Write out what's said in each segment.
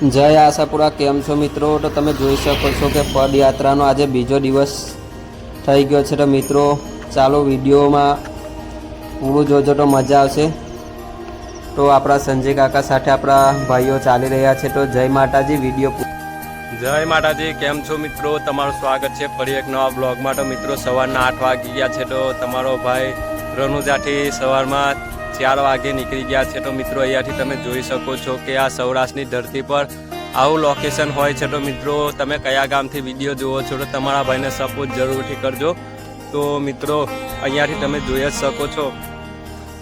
જય આશાપુરા, કેમ છો મિત્રો? તો તમે જોઈ શકો છો કે પદયાત્રાનો આજે બીજો દિવસ થઈ ગયો છે. તો મિત્રો, ચાલો વિડીયોમાં પૂરું જોજો તો મજા આવશે. તો આપણા સંજય કાકા સાથે આપણા ભાઈઓ ચાલી રહ્યા છે. તો જય માતાજી, વીડિયો જય માતાજી, કેમ છો મિત્રો? તમારું સ્વાગત છે ફરી એક નવા બ્લોગમાં. તો મિત્રો, સવારના આઠ વાગી ગયા છે. તો તમારો ભાઈ રનુજાથી સવારમાં ચાર વાગે નીકળી ગયા છે તો મિત્રો અહીંયાથી તમે જોઈ શકો છો કે આ સૌરાષ્ટ્રની ધરતી પર આવું લોકેશન હોય છે તો મિત્રો તમે કયા ગામથી વીડિયો જુઓ છો તો તમારા ભાઈને સપોર્ટ જરૂરથી કરજો. તો મિત્રો અહીંયાથી તમે જોઈ જ શકો છો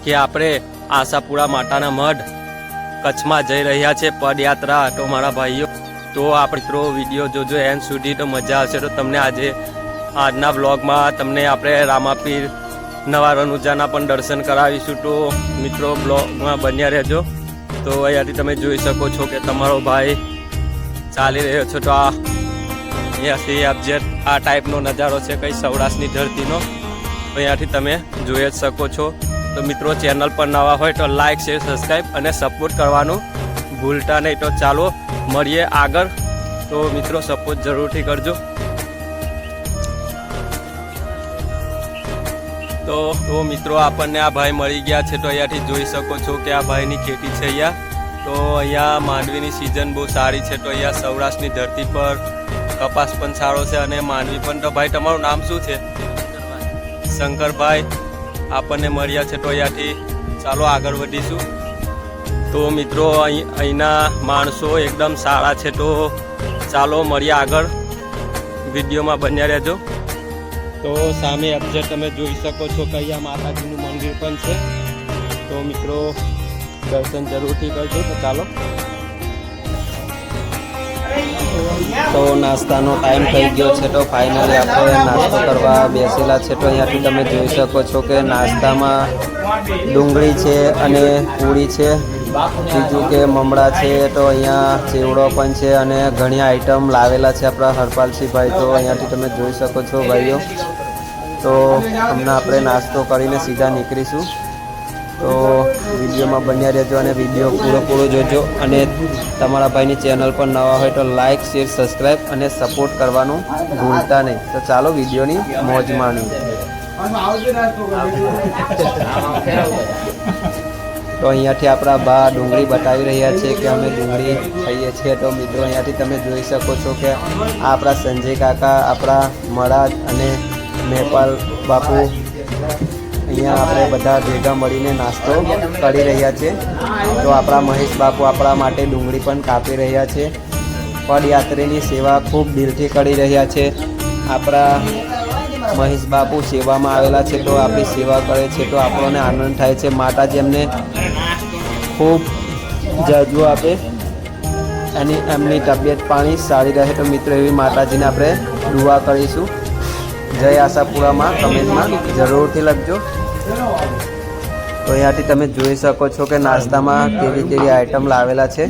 કે આપણે આશાપુરા માતાના મઢ કચ્છમાં જઈ રહ્યા છે પદયાત્રા. તો મારા ભાઈઓ, તો આપણે મિત્રો વીડિયો જોજો એન્ડ સુધી તો મજા આવશે. તો તમને આજે આજના બ્લોગમાં તમને આપણે રામાપીર નવા રનુજાના પણ દર્શન કરાવીશું તો મિત્રો બ્લોગમાં બન્યા રહેજો. તો અહીંયાથી તમે જોઈ શકો છો કે તમારો ભાઈ ચાલી રહ્યો છો તો આ અહીંયાથી આપજે આ ટાઈપનો નજારો છે, કઈ સૌરાષ્ટ્રની ધરતીનો અહીંયાથી તમે જોઈ જ શકો છો. તો મિત્રો ચેનલ પર નવા હોય તો લાઈક, શેર સબસ્ક્રાઈબ અને સપોર્ટ કરવાનું ભૂલતા નહીં. તો ચાલો મળીએ આગળ. તો મિત્રો સપોર્ટ જરૂરથી કરજો. તો તો મિત્રો આપણને આ ભાઈ મળી ગયા છે તો અહીંયાથી જોઈ શકો છો કે આ ભાઈની ખેતી છે અહીંયા. તો અહીંયા માંડવીની સિઝન બહુ સારી છે તો અહીંયા સૌરાષ્ટ્રની ધરતી પર કપાસ પણ સારો છે અને માંડવી પણ. તો ભાઈ, તમારું નામ શું છે? શંકરભાઈ. આપણને મળ્યા છે તો અહીંયાથી. ચાલો આગળ વધીશું. તો મિત્રો, અહીં, અહીંના માણસો એકદમ સારા છે તો ચાલો મળીએ આગળ. વિડીયોમાં બન્યા રહેજો. તો સામે અબજર તમે જોઈ શકો છો કે માતાજીનું મંદિર પણ છે. તો મિત્રો, દર્શન જરૂરથી કરજો. તો ચાલો. તો નાસ્તાનો ટાઈમ થઈ ગયો છે તો ફાઇનલી આપણે નાસ્તો કરવા બેસેલા છે. તો અહીંયાથી તમે જોઈ શકો છો કે નાસ્તામાં ડુંગળી છે અને પૂરી છે. બીજું કે મમડા છે તો અહીંયા ચેવડો પણ છે અને ઘણી આઈટમ લાવેલા છે આપણા હરપાલસિંહભાઈ. તો અહીંયાથી તમે જોઈ શકો છો ભાઈઓ. તો હમણાં આપણે નાસ્તો કરીને સીધા નીકળીશું. તો વિડીયોમાં બન્યા રહેજો અને વીડિયો પૂરો પૂરો જોજો. અને તમારા ભાઈની ચેનલ પર નવા હોય તો લાઇક શેર સબસ્ક્રાઈબ અને સપોર્ટ કરવાનું ભૂલતા નહીં. તો ચાલો વિડીયોની મોજ માણી તો અહીંયાથી આપણા બા ડુંગળી બતાવી રહ્યા છે કે અમે ડુંગળી ખાઈએ છીએ. તો મિત્રો અહીંયાથી તમે જોઈ શકો છો કે આ આપણા સંજય કાકા, આપણા મહારાજ અને નેપાલ બાપુ. અહીંયા આપણે બધા ભેગા મળીને નાસ્તો કરી રહ્યા છે. તો આપણા મહેશ બાપુ આપણા માટે ડુંગળી પણ કાપી રહ્યા છે. પદયાત્રીની સેવા ખૂબ દિલથી કરી રહ્યા છે. આપણા મહેશ બાપુ સેવામાં આવેલા છે તો આપણી સેવા કરે છે તો આપણને આનંદ થાય છે. માતાજી એમને ખૂબ જાજુ આપે. અને એમની તબિયત પાણી સારી રહે તો મિત્રો એવી માતાજીને આપણે દુઆ કરીશું. જય આશાપુરામાં કમેન્ટમાં જરૂરથી લખજો. તો અહીંયાથી તમે જોઈ શકો છો કે નાસ્તામાં કેવી કેવી આઈટમ લાવેલા છે.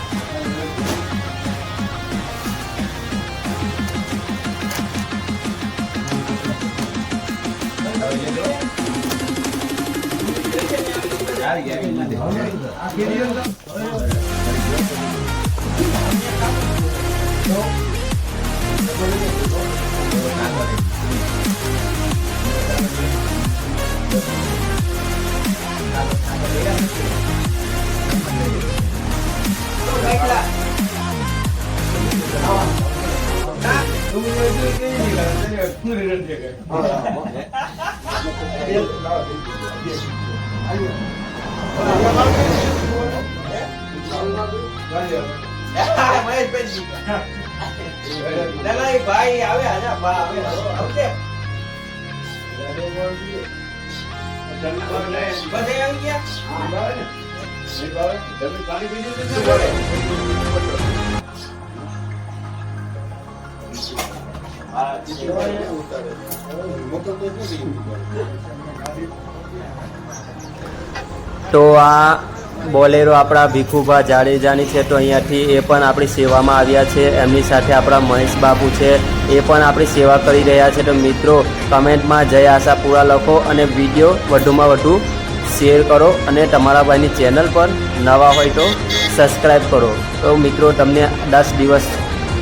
아, ભાઈ આવે આજા બા આવે આવજે બધે આવી ગયા તો આ બોલેરો આપણા ભીખુભા જાડેજાની છે તો અહીંયાથી એ પણ આપણી સેવામાં આવ્યા છે. એમની સાથે આપણા મહેશ બાપુ છે. એ પણ આપણી સેવા કરી રહ્યા છે. તો મિત્રો, કમેન્ટમાં જય આશાપુરા લખો અને વીડિયો વધુમાં વધુ શેર કરો અને તમારા ભાઈની ચેનલ પર નવા હોય તો સબસ્ક્રાઈબ કરો. તો મિત્રો, તમને દસ દિવસ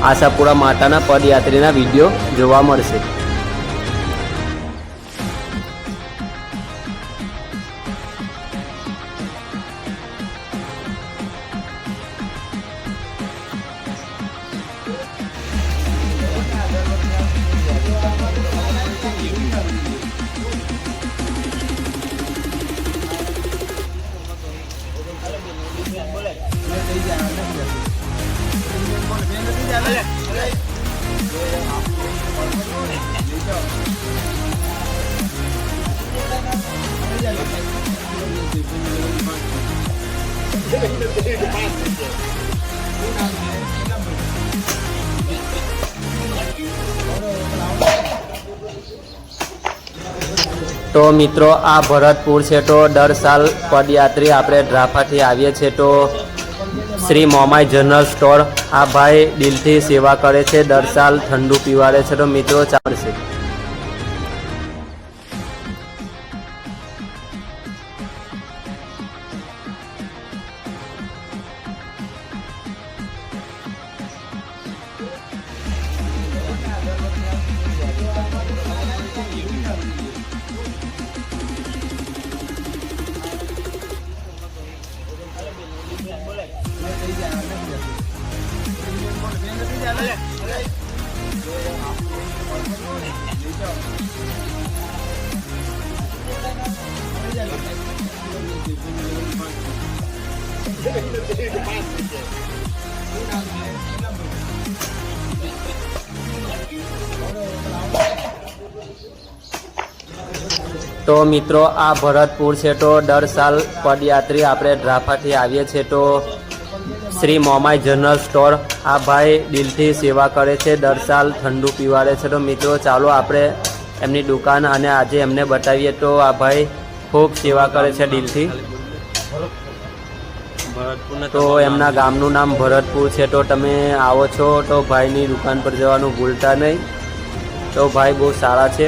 આશાપુરા માતાના પદયાત્રીના વીડિયો જોવા મળશે. તો મિત્રો, આ ભરતપુર છે તો દર સાલ પદયાત્રી આપણે ડ્રાફાથી આવીએ છીએ તો શ્રી મોમાઈ જનરલ સ્ટોર. આ ભાઈ દિલથી સેવા કરે છે, દર સાલ ઠંડુ પીવાડે છે. તો મિત્રો, ચાલશે. તો મિત્રો, આ ભરતપુર છે તો દર સાલ પદયાત્રી આપણે ડ્રાફાથી આવીએ છીએ તો શ્રી મોમાઈ જનરલ સ્ટોર. આ ભાઈ દિલથી સેવા કરે છે, દર સાલ ઠંડુ પીવાડે છે. તો મિત્રો, ચાલો આપણે એમની દુકાન અને આજે એમને બતાવીએ. તો આ ભાઈ ખૂબ સેવા કરે છે દિલથી. તો એમના ગામનું નામ ભરતપુર છે. તો તમે આવો છો તો ભાઈની દુકાન પર જવાનું ભૂલતા નહીં. તો ભાઈ બહુ સારા છે.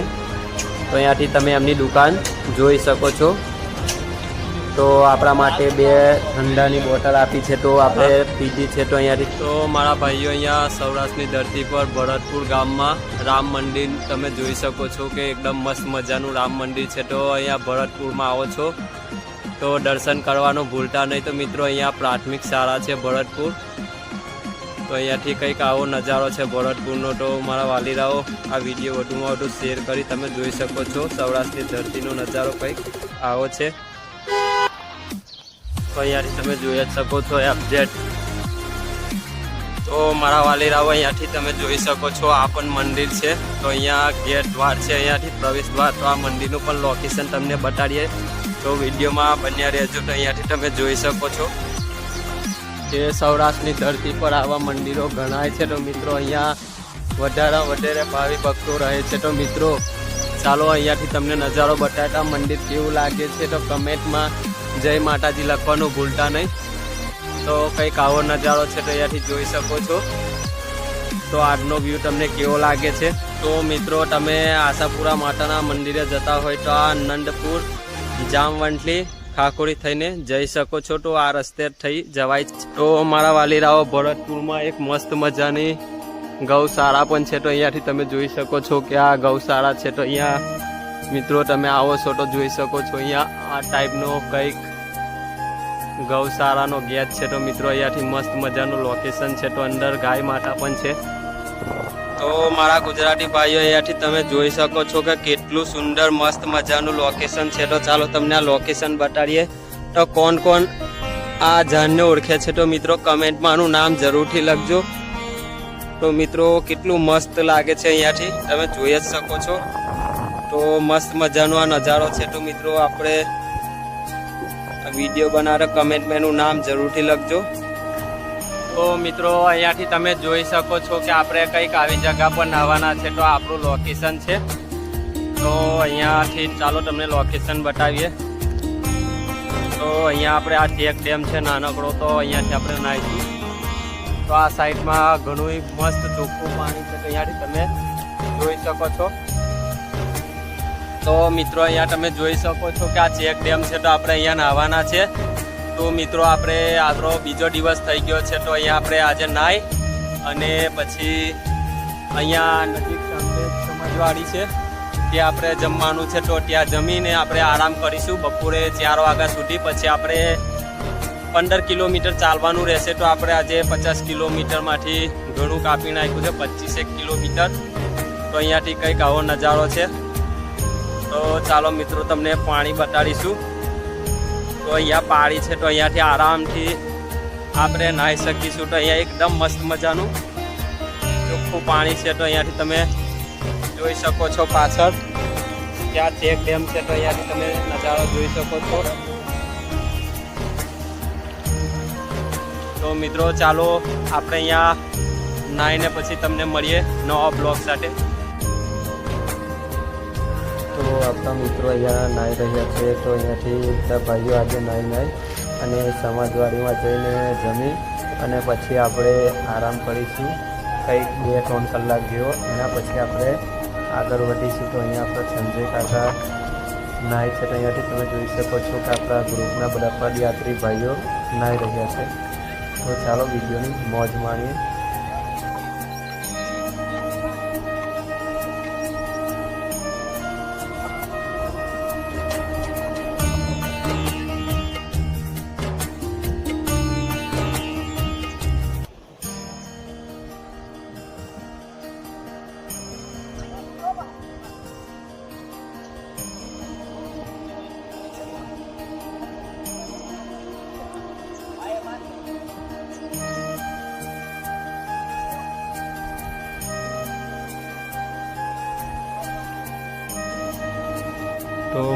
તો અહીંયાથી તમે એમની દુકાન જોઈ શકો છો. તો આપણા માટે બે ઠંડાની બોટલ આપી છે તો આપણે પીધી છે તો અહીંયાથી. તો મારા ભાઈઓ અહીંયા સૌરાષ્ટ્રની ધરતી પર ભરતપુર ગામમાં રામ મંદિર તમે જોઈ શકો છો કે એકદમ મસ્ત મજાનું રામ મંદિર છે. તો અહીંયા ભરતપુરમાં આવો છો તો દર્શન કરવાનું ભૂલતા નહીં. તો મિત્રો અહીંયા પ્રાથમિક શાળા છે ભરતપુર. તો અહીંયાથી કંઈક આવો નજારો છે ભરતપુરનો. તો મારા વાલીરાઓ આ વીડિયો વધુમાં વધુ શેર કરી તમે જોઈ શકો છો. સૌરાષ્ટ્રની ધરતીનો નજારો કંઈક આવો છે. તો અહીંયાથી તમે જોઈ જ શકો છો એપજેટ તો મારા વાલીરાવ અહીંયાથી તમે જોઈ શકો છો, આ પણ મંદિર છે. તો અહીંયા ગેટ દ્વાર છે, અહીંયાથી પ્રવેશ દ્વાર. તો આ મંદિરનું પણ લોકેશન તમને બતાડીએ. તો વિડીયોમાં બન્યા રહેજો, તો અહીંયાથી તમે જોઈ શકો છો. જે સૌરાષ્ટ્રની ધરતી પર આવા મંદિરો ગણાય છે. તો મિત્રો, અહીંયા વધારે વધારે ભાવિ ભક્તો રહે છે. તો મિત્રો, ચાલો અહીંયાથી તમને નજારો બતાવતા મંદિર કેવું લાગે છે? તો કમેન્ટમાં જય માતાજી લખવાનું ભૂલતા નહીં. તો કંઈક આવો નજારો છે તો અહીંયાથી જોઈ શકો છો. તો આજનો વ્યૂ તમને કેવો લાગે છે? તો મિત્રો, તમે આશાપુરા માતાના મંદિરે જતા હોય તો આ નંદપુર, જામવંટલી ખાખોડી થઈને જઈ શકો છો. તો આ રસ્તે થઈ જવાય તો મારા વાલીરાઓ ભરતપુરમાં એક મસ્ત મજાની ગૌશાળા પણ છે. તો અહીંયાથી તમે જોઈ શકો છો કે આ ગૌશાળા છે. તો અહીંયા મિત્રો, તમે આવો છો તો જોઈ શકો છો અહીંયા આ ટાઈપનો કંઈક ગૌશાળાનો ગેટ છે તો મિત્રો, અહીંયાથી મસ્ત મજાનું લોકેશન છે તો અંદર ગાય માતા પણ છે. તો મારા ગુજરાતી ભાઈઓ, અહીંયાથી તમે જોઈ શકો છો કે કેટલું સુંદર મસ્ત મજાનું લોકેશન છે તો ચાલો તમને આ લોકેશન બતાડીએ. તો કોણ કોણ આ ઝાડને ઓળખે છે તો મિત્રો, કમેન્ટમાં આનું નામ જરૂરથી લખજો. તો મિત્રો, કેટલું મસ્ત લાગે છે અહીંયાથી, તમે જોઈ જ શકો છો. તો મસ્ત મજાનો આ નજારો છે. તો મિત્રો આપણે વીડિયો બનાવે કમેન્ટમાં એનું નામ જરૂરથી લખજો. તો મિત્રો અહીંયાથી તમે જોઈ શકો છો કે આપણે કંઈક આવી જગ્યા પર નાહવાના છે. તો આપણું લોકેશન છે. તો અહીંયાથી ચાલો તમને લોકેશન બતાવીએ. તો અહીંયા આપણે આ ચેક ડેમ છે નાનકડો. તો અહીંયાથી આપણે નાહીશું. તો આ સાઈડમાં ઘણું મસ્ત ચોખ્ખું પાણી છે. તો અહીંયાથી તમે જોઈ શકો છો. તો મિત્રો અહીંયા તમે જોઈ શકો છો કે આ ચેક ડેમ છે તો આપણે અહીંયા નાહવાના છે. તો મિત્રો આપણે આજનો બીજો દિવસ થઈ ગયો છે તો અહીંયા આપણે આજે નાહી અને પછી અહીંયા નજીક સામે સમાજવાડી છે ત્યાં આપણે જમવાનું છે તો ત્યાં જમીને આપણે આરામ કરીશું. બપોરે ચાર વાગ્યા સુધી પછી આપણે પંદર કિલોમીટર ચાલવાનું રહેશે તો આપણે આજે પચાસ કિલોમીટરમાંથી ઘણું કાપી નાખ્યું છે, પચીસેક કિલોમીટર. તો અહીંયાથી કંઈક આવો નજારો છે. તો ચાલો મિત્રો, તમને પાણી બતાડીશું. તો અહીંયા પાણી છે, તો અહીંયાથી આરામથી આપણે નાહી શકીશું. તો અહીંયા એકદમ મસ્ત મજાનું ચોખ્ખું પાણી છે, તો અહીંયાથી તમે જોઈ શકો છો પાછળ. ત્યાં ચેક ડેમ છે, તો અહીંયાથી તમે નજારો જોઈ શકો છો. તો મિત્રો, ચાલો આપણે અહીંયા નાહીને પછી તમને મળીએ નવા બ્લોગ સાથે. તો આપણા મિત્રો અહીંયા નાહી રહ્યા છે તો અહીંયાથી બધા ભાઈઓ આજે નાહી નાહી અને સમાજવાડીમાં જઈને જમી અને પછી આપણે આરામ કરીશું. કંઈક બે ત્રણ કલાક જેવો એના પછી આપણે આગળ વધીશું. તો અહીંયા આપણા સંજય કાકા નાહી છે તો અહીંયાથી તમે જોઈ શકો છો કે આપણા ગ્રુપના બધા પદયાત્રી ભાઈઓ નાહી રહ્યા છે. તો ચાલો વિડીયોની મોજ માણીએ.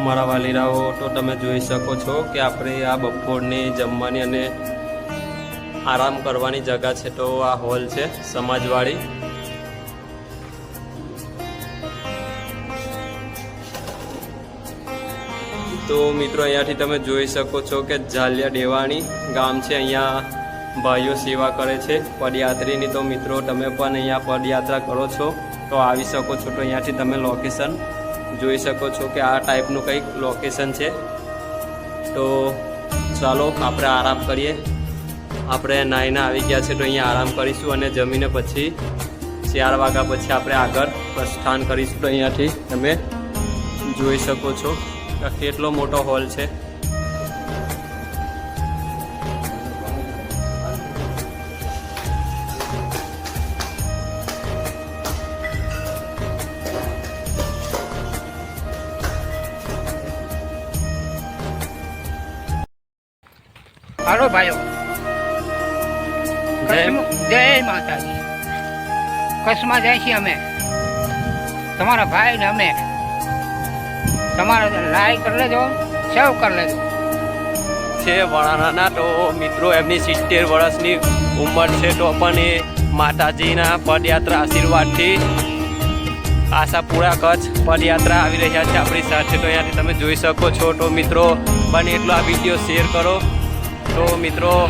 મારા વાલીરાઓ, તો તમે જોઈ શકો છો કે આપણે આ બપોરની જમવાની અને આરામ કરવાની જગા છે તો આ હોલ છે સમાજવાળી તો મિત્રો અહીંયાથી તમે જોઈ શકો છો કે ઝાલિયા ડેવાણી ગામ છે, અહીંયા ભાઈઓ સેવા કરે છે, પદયાત્રીની તો મિત્રો તમે પણ અહીંયા પદયાત્રા કરો છો, તો આવી શકો છો તો અહીંયાથી તમે લોકેશન જોઈ શકો છો કે આ ટાઈપનું કંઈક લોકેશન છે. તો ચાલો આપણે આરામ કરીએ. આપણે નાહીને આવી ગયા છે તો અહીંયા આરામ કરીશું અને જમીને પછી ચાર વાગ્યા પછી આપણે આગળ પ્રસ્થાન કરીશું તો અહીંયાથી. તમે જોઈ શકો છો કેટલો મોટો હોલ છે. હાલો ભાઈઓ. જય માતાજી. કચ્છમાં જાય છીએ અમે. તમારા ભાઈ ને અમે તમારા લાઈક કરી લેજો સેવ કરી લેજો. છે વડાણાના તો મિત્રો એમની સિત્તેર વર્ષની ઉંમર છે તો પણ એ માતાજીના પદયાત્રા આશીર્વાદથી આશાપુરા કચ્છ પદયાત્રા આવી રહ્યા છે આપણી સાથે. તો અહીંયાથી તમે જોઈ શકો છો. તો મિત્રો બને એટલો આ વીડિયો શેર કરો. તો મિત્રો,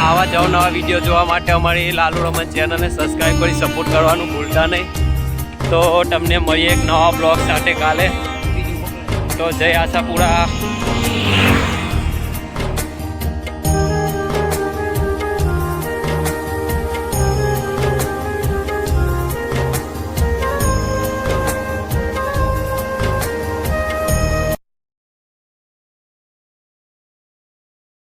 આવા જ નવા વીડિયો જોવા માટે અમારી લાલુ રમન ચેનલને સબસ્ક્રાઈબ કરી સપોર્ટ કરવાનું ભૂલતા નહીં. તો તમને મળીએ એક નવા બ્લોગ સાથે કાલે. તો જય આશાપુરા.